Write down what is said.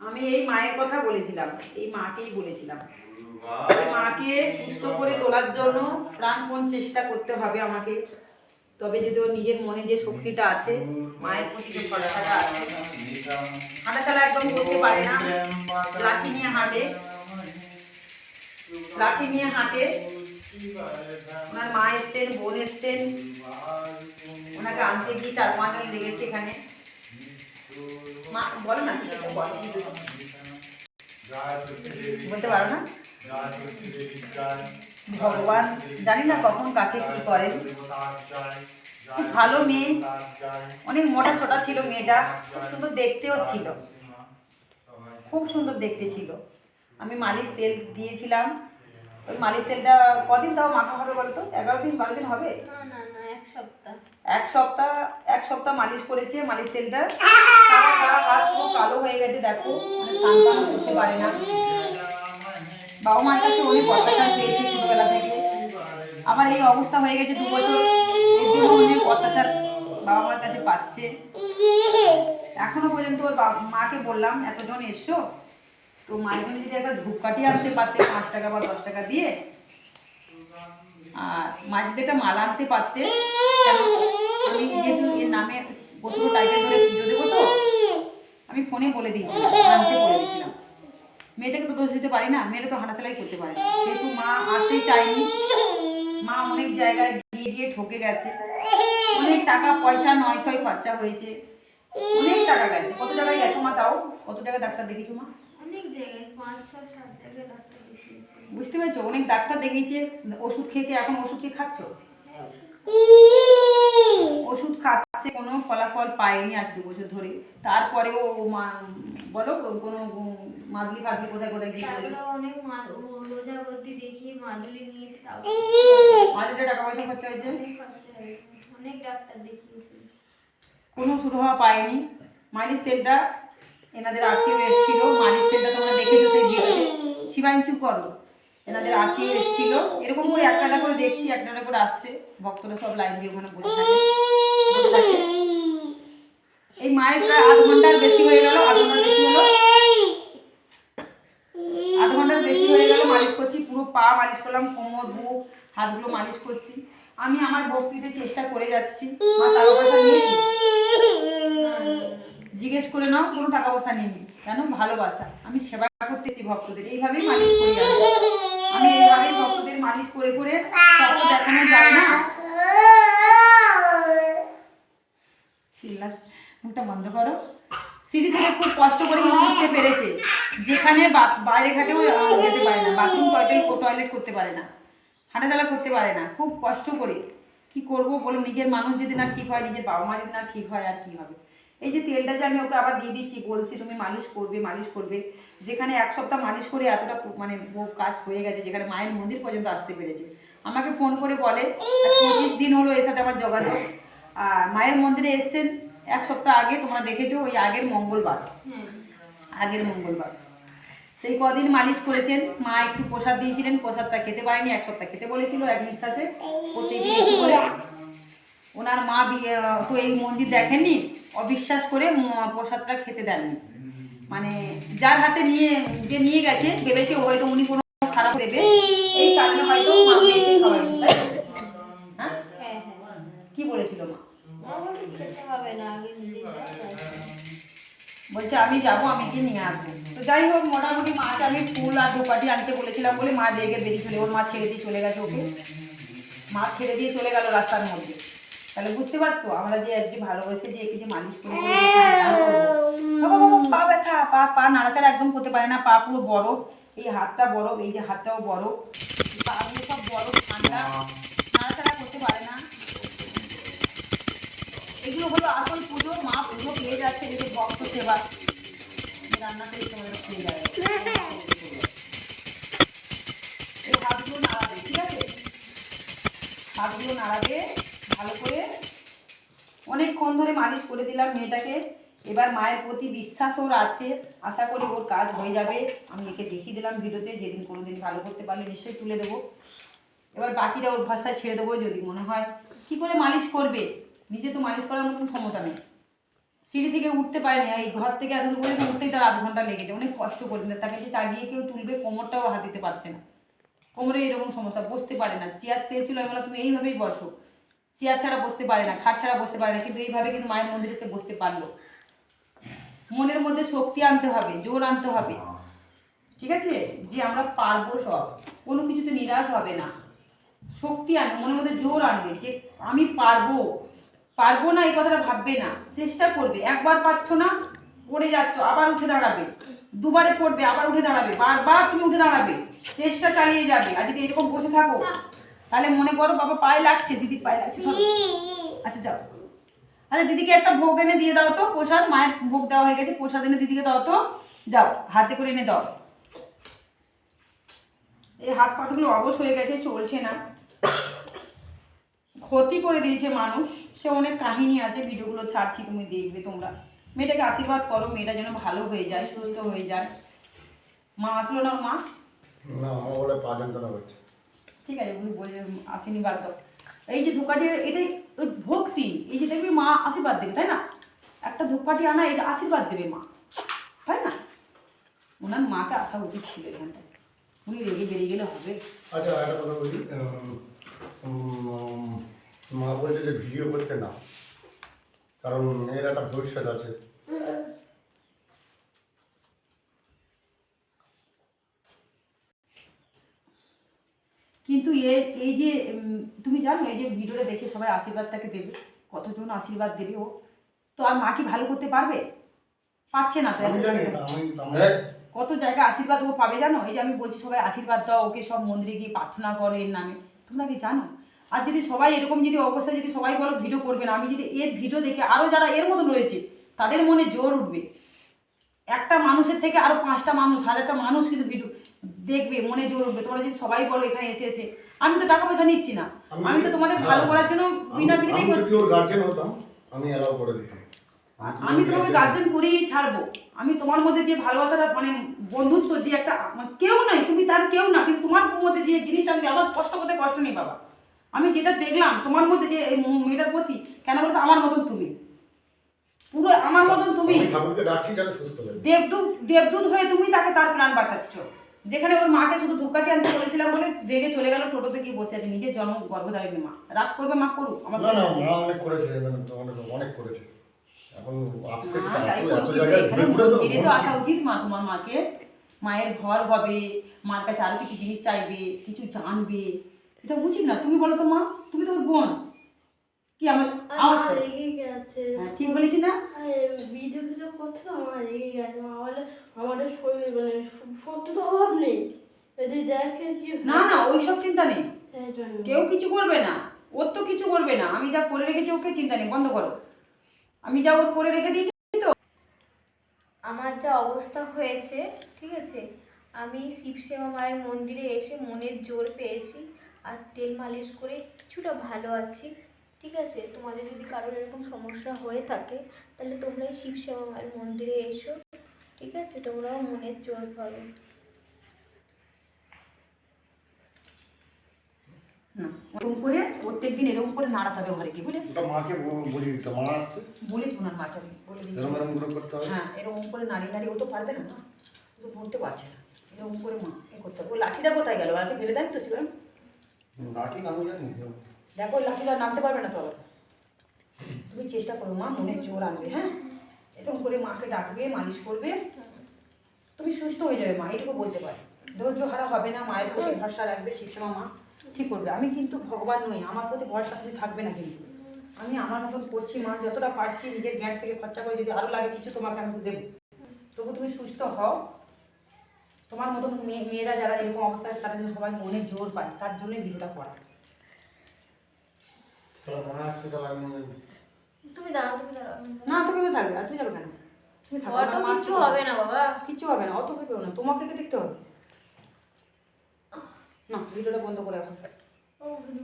আমি এই মায়ের কথা বলেছিলাম, এই মাকেই বলেছিলাম। মাকে সুস্থ করে তোলার জন্য প্রাণপণ চেষ্টা করতে হবে আমাকে। তবে যদি ওর নিজের মনে যে শক্তিটা আছে, মায়ের প্রতি যে ভরসাটা আছে হাঁটাচলা একদম করতে পারে না। লাঠি নিয়ে হাঁটে। লাঠি নিয়ে হাঁটে। ওনার মা এসছেন, বোন এসছেন। ওনাকে আনতে গিয়ে চার পাঁচ জন লেগেছে এখানে। মা, বলো না বলতে পারো না? ভগবান জানি না কখন কাকে কি করেন। খুব ভালো মেয়ে। অনেক মোটা ছোটা ছিল মেয়েটা খুব সুন্দর দেখতেও ছিল। খুব সুন্দর দেখতে ছিল। আমি মালিশ তেল দিয়েছিলাম। ওই মালিশ তেলটা কদিন তাও মাখা হবে বলতো? এগারো দিন বারো দিন হবে? এক সপ্তাহ। এক সপ্তাহ এক সপ্তাহ মালিশ করেছে মালিশ তেলটা। হাত পুরো কালো হয়ে গেছে দেখো মানে স্নান করতে পারে না বাবা মার কাছে অনেক অত্যাচার পেয়েছে ছোটবেলা থেকে। আমার এই অবস্থা হয়ে গেছে দু বছর। অত্যাচার বাবা মার কাছে পাচ্ছে। এখনও পর্যন্ত ওর মাকে বললাম, এতজন এসছো? তো মায়ের জন্য যদি একটা ধূপকাঠি আনতে পারতে, পাঁচ টাকা বা দশ টাকা দিয়ে, আর মা যদি একটা মালা আনতে পারতে আমি যেহেতু এর নামে প্রথম টাইটেল ধরে দেবো তো, আমি ফোনে বলে দিয়েছিলাম, আনতে বলে দিয়েছিলাম। মেয়েটাকে তো দোষ দিতে পারি না, মেয়েটা তো হাঁটাচালাই করতে পারে যেহেতু মা আসতেই চায়নি মা অনেক জায়গায় গিয়ে গিয়ে ঠকে গেছে। অনেক টাকা পয়সা নয় ছয় খরচা হয়েছে। অনেক টাকা গেছে। কত জায়গায় গেছো মা তাও? কত জায়গায় ডাক্তার দেখেছ মা? অনেক জায়গায় পাঁচ ছ সাত জায়গায় ডাক্তার বুঝতে পেরেছ? অনেক ডাক্তার দেখিয়েছে ওষুধ খেতে এখন ওষুধ খেয়ে খাচ্ছ। ওষুধ খাচ্ছে কোনো ফলাফল পায়নি আজ দু বছর ধরে। তারপরেও ও মা- বলো কোনো মাদলি ফাদলি কোথায় কোথায় গিয়ে অনেক মা- ও দেখিয়ে মাদুলি তাও টাকা পয়সা খরচা হয়েছে? অনেক ডাক্তার দেখিয়েছি। কোনো শুরু হওয়া পায়নি। মালিশ তেলটা এনাদের আত্মীয় এসেছিল। মালিশ তেলটা তোমরা দেখেছ সেই শিবাইন চুপ করো। এনাদের আত্মীয় এসেছিল। এরকম করে একটা করে দেখছি একটা করে আসছে। ভক্তরা সব লাইন দিয়ে ওখানে বসে থাকে। এই মায়ের প্রায় আধ ঘণ্টার বেশি হয়ে গেল, আধ ঘণ্টার বেশি হলো। আধ ঘণ্টার বেশি হয়ে গেল, মালিশ করছি, পুরো পা মালিশ করলাম, কোমর, বুক, হাতগুলো মালিশ করছি। আমি আমার ভক্তিতে চেষ্টা করে যাচ্ছি। জিজ্ঞেস করে নাও, কোনো টাকা পয়সা নিইনি কেন? ভালোবাসা। আমি সেবা করতেছি ভক্তদের। এইভাবেই মালিশ করি আমি এইভাবেই ভক্তদের মালিশ করে করে স্বপ্ন দেখানো যায় না? মুখটা বন্ধ করো। সিঁড়ি থেকে খুব কষ্ট করে উঠতে পেরেছে, যেখানে বাইরে ঘাটেও যেতে পারে না বাথরুম টয়লেট টয়লেট করতে পারে না, হাঁটাচলা করতে পারে না, খুব কষ্ট করে। কি করব বলো নিজের মানুষ যদি না ঠিক হয়, নিজের বাবা মা যদি না ঠিক হয়, আর কি হবে? এই যে তেলটা যে আমি ওকে আবার দিয়ে দিচ্ছি, বলছি তুমি মালিশ করবে মালিশ করবে যেখানে এক সপ্তাহ মালিশ করে এতটা মানে কাজ হয়ে গেছে যেখানে মায়ের মন্দির পর্যন্ত আসতে পেরেছে। আমাকে ফোন করে বলে পঁচিশ দিন হলো এর সাথে আমার যোগাযোগ। আর মায়ের মন্দিরে এসছেন এক সপ্তাহ আগে তোমরা দেখেছ ওই আগের মঙ্গলবার। আগের মঙ্গলবার। সেই কদিন মালিশ করেছেন। মা একটু প্রসাদ দিয়েছিলেন প্রসাদটা খেতে পারেনি এক সপ্তাহ খেতে বলেছিল এক নিঃশ্বাসে। ওনার মা তো এই মন্দির দেখেননি? অবিশ্বাস করে প্রসাদটা খেতে দেননি। মানে যার হাতে নিয়ে যে নিয়ে গেছে ভেবেছে হয়তো উনি কোনো খারাপ দেবে। এই কারণে হয়তো? হ্যাঁ? হ্যাঁ হ্যাঁ। কি বলেছিল মা? বলছে আমি যাব আমি কি নিয়ে আসব। তো যাই হোক মোটামুটি মাকে আমি ফুল আর ধোপাটি আনতে বলেছিলাম বলে মা রেগে বেরিয়ে চলে ওর মা ছেড়ে দিয়ে চলে গেছে ওকে। মা ছেড়ে দিয়ে চলে গেল রাস্তার মধ্যে। তাহলে বুঝতে পারছ? আমরা যে আজকে ভালোবেসে যে একে যে মালিশ করে করে যে স্নান করব। বাবা, বাবা, পা ব্যথা পা পা নাড়াচাড়া একদম করতে পারে না পা পুরো বরফ এই হাতটা বরফ এই যে হাতটাও বরফ পাগুলো সব বরফ ঠান্ডা। নাড়াচাড়া করতে পারে না। এগুলো হলো আসল পুজো মা পুজো পেয়ে যাচ্ছে যদি ভক্ত সেবা। রান্না করে তোমাদের যাবে। এই হাতগুলো নাড়াবে ঠিক আছে? হাতগুলো নাড়াবে ভালো করে অনেকক্ষণ ধরে মালিশ করে দিলাম মেয়েটাকে। এবার মায়ের প্রতি বিশ্বাস ওর আছে। আশা করি ওর কাজ হয়ে যাবে। আমি একে দেখিয়ে দিলাম ভিডিওতে, যেদিন কোনো দিন ভালো করতে পারলে নিশ্চয়ই তুলে দেবো। এবার বাকিটা ওর ভাষায় ছেড়ে দেবো যদি মনে হয়। কি করে মালিশ করবে? নিজে তো মালিশ করার মতন ক্ষমতা নেই। সিঁড়ি থেকে উঠতে পারেনি। এই ঘর থেকে এত দূর পর্যন্ত উঠতেই তার আধ ঘণ্টা লেগেছে। অনেক কষ্ট করবে না তাকে যে চাগিয়ে কেউ তুলবে, কোমরটাও হাত দিতে পারছে না। কোমরে এরকম সমস্যা, বসতে পারে না। চেয়ার চেয়েছিল আমি বললাম, তুমি এইভাবেই বসো। চেয়ার ছাড়া বসতে পারে না, খাট ছাড়া বসতে পারে না, কিন্তু এইভাবে কিন্তু মায়ের মন্দিরে সে বসতে পারল। মনের মধ্যে শক্তি আনতে হবে, জোর আনতে হবে। ঠিক আছে? যে আমরা পারব সব, কোনো কিছুতে নিরাশ হবে না। শক্তি আনবে, মনের মধ্যে জোর আনবে, যে আমি পারব। পারব না এই কথাটা ভাববে না, চেষ্টা করবে। একবার পাচ্ছ না, পড়ে যাচ্ছ, আবার উঠে দাঁড়াবে। দুবারে পড়বে, আবার উঠে দাঁড়াবে। বারবার তুমি উঠে দাঁড়াবে। চেষ্টা চালিয়ে যাবে। আর যদি এরকম বসে থাকো। তাহলে মনে করো বাবা পায়ে লাগছে দিদি পায়ে লাগছে। আচ্ছা যাও। আচ্ছা দিদিকে একটা ভোগ এনে দিয়ে দাও তো, প্রসাদ, মায়ের ভোগ দেওয়া হয়ে গেছে, প্রসাদ এনে দিদিকে দাও তো। যাও, হাতে করে এনে দাও। এই হাত পাতগুলো অবশ হয়ে গেছে, চলছে না। ক্ষতি করে দিয়েছে মানুষ। সে অনেক কাহিনী আছে, ভিডিওগুলো ছাড়ছি, তুমি দেখবে তোমরা। মেয়েটাকে আশীর্বাদ করো, মেয়েটা যেন ভালো হয়ে যায়, সুস্থ হয়ে যায়। মা আসলো না, মা? না, আমার বলে পা করছে ঠিক আছে, উনি বলে আসেনি বাদ দাও এই যে ধূপকাঠি এটাই ভক্তি, এই যে দেখবি মা আশীর্বাদ দেবে, তাই না? একটা ধূপকাঠি আনা, এটা আশীর্বাদ দেবে মা, তাই না? ওনার মাকে আসা উচিত ছিল এখানটায়। উনি রেগে বেরিয়ে গেলে হবে। আচ্ছা একটা কথা বলি মা বলছে যে ভিডিও করতে না কারণ মেয়ের একটা ভবিষ্যৎ আছে। কিন্তু এ এই যে তুমি জানো এই যে ভিডিওটা দেখে সবাই আশীর্বাদ তাকে দেবে কতজন আশীর্বাদ দেবে ও তো আর মা কি ভালো করতে পারবে? পারছে না তো কত জায়গায় আশীর্বাদ ও পাবে জানো? এই যে আমি বলছি সবাই আশীর্বাদ দাও ওকে সব মন্দিরে গিয়ে প্রার্থনা করে এর নামে। তোমরা কি জানো? আর যদি সবাই এরকম যদি অবস্থা যদি সবাই বলো ভিডিও করবে না আমি যদি এর ভিডিও দেখে আরও যারা এর মতন রয়েছে তাদের মনে জোর উঠবে। একটা মানুষের থেকে আরও পাঁচটা মানুষ হাজারটা মানুষ কিন্তু ভিডিও দেখবে মনে জোর উঠবে তোমরা যদি সবাই বলো এখানে এসে এসে আমি তো টাকা পয়সা নিচ্ছি না। আমি তো তোমাদের ভালো করার জন্য বিনা আমি বিনিতেই আমি করছি। ওর গার্জেন হতাম আমি অ্যালাউ করে দিতাম। আমি তোমাকে গার্জেন করেই ছাড়বো। আমি তোমার মধ্যে যে ভালোবাসাটা মানে বন্ধুত্ব যে একটা মানে কেউ নাই তুমি তার কেউ না কিন্তু তোমার মধ্যে যে জিনিসটা আমি আমার কষ্ট করতে কষ্ট নেই বাবা। আমি যেটা দেখলাম তোমার মধ্যে যে এই মেয়েটার প্রতি কেন বলতো আমার মতন তুমি। পুরো আমার মতন তুমি। আমি হয়ে। দেবদূত দেবদূত হয়ে তুমি তাকে তার প্রাণ বাঁচাচ্ছ। যেখানে ওর মাকে শুধু ধূপকাঠি আনতে বলেছিলাম বলে রেগে চলে গেল টোটোতে গিয়ে বসে আছে নিজের জন্ম গর্ভধারিণী মা। রাগ করবে মা করুক আমার না না মা অনেক করেছে মানে অনেক করেছে। এখন আপসেট এত তো, জায়গায় ঘুরে ঘুরে তো মন্দিরে তো আসা উচিত মা তোমার মাকে। মায়ের ঘর হবে মার কাছে আরও কিছু জিনিস চাইবে কিছু জানবে। এটা উচিত না তুমি বলো তো মা তুমি তো ওর বোন। কি আমার আওয়াজ করো। হ্যাঁ, ঠিক বলেছি না? ভিডিও ভিডিও করছে আমার রেগে গেছে। মা বলে আমাদের শরীর মানে সু- সুস্থ তো অভাব নেই। যদি দেখে কি না না ওইসব চিন্তা নেই। কেউ কিছু করবে না। ওর তো কিছু করবে না। আমি যা করে রেখেছি ওকে চিন্তা নেই। বন্ধ করো। আমি যা ওর করে রেখে দিয়েছি তো। আমার যা অবস্থা হয়েছে ঠিক আছে? আমি শিবসেবা মায়ের মন্দিরে এসে মনের জোর পেয়েছি আর তেল মালিশ করে কিছুটা ভালো আছি। ঠিক আছে তোমাদের যদি কারোর এরকম সমস্যা হয়ে থাকে তাহলে তোমরা এই শিবসেবা মায়ের মন্দিরে এসো ঠিক আছে? তোমরাও মনের জোর পাবে না এরকম করে এরকম করে নাড়াতে হবে ঘরে গিয়ে বুঝলে মাকে ব- দিতে মা আসছে? বলেছি ওনার মাকে বলে দিচ্ছি এরকম এরকম করে করতে হবে হ্যাঁ এরকম করে নাড়ি নাড়ি ও তো পারবে না ও তো পড়তে পারছে না। এরকম করে মা এ করতে হবে। ও লাঠিটা কোথায় গেল? লাঠি ফেলে দেন তো শিবরাম। লাঠি আমি জানি দেখো লাঠিটা নামতে পারবে না তো তুমি চেষ্টা করো, মা মনে জোর আনবে হ্যাঁ? এরকম করে মাকে ডাকবে, মালিশ করবে। তুমি সুস্থ হয়ে যাবে, মা, এটুকু বলতে পারে। ধৈর্য হারা হবে না, মায়ের প্রতি ভরসা রাখবে শিবসমা মা ঠিক করবে। আমি কিন্তু ভগবান নই, আমার প্রতি ভরসা তুমি থাকবে না কিন্তু। আমি আমার মতন করছি, মা, যতটা পারছি নিজের জ্ঞান থেকে খরচা করে, যদি আরও লাগে কিছু তোমাকে আমি দেবো। তবু তুমি সুস্থ হও। তোমার মতন মেয়ে মেয়েরা যারা এরকম অবস্থায় তারা যেন সবাই মনে জোর পায়, তার জন্যই ভিডিওটা করা তাহলে মা আসছে তাহলে আমি তুমি দাঁড়াও তুমি দাঁড়াও না তুমি তো থাকবে আর তুমি যাবে কেন? তুমি থাকো অটো কিছু হবে না বাবা। কিচ্ছু হবে না অত ভেবেও না তোমাকে কি দেখতে হবে। না ভিডিওটা বন্ধ করে এখন ও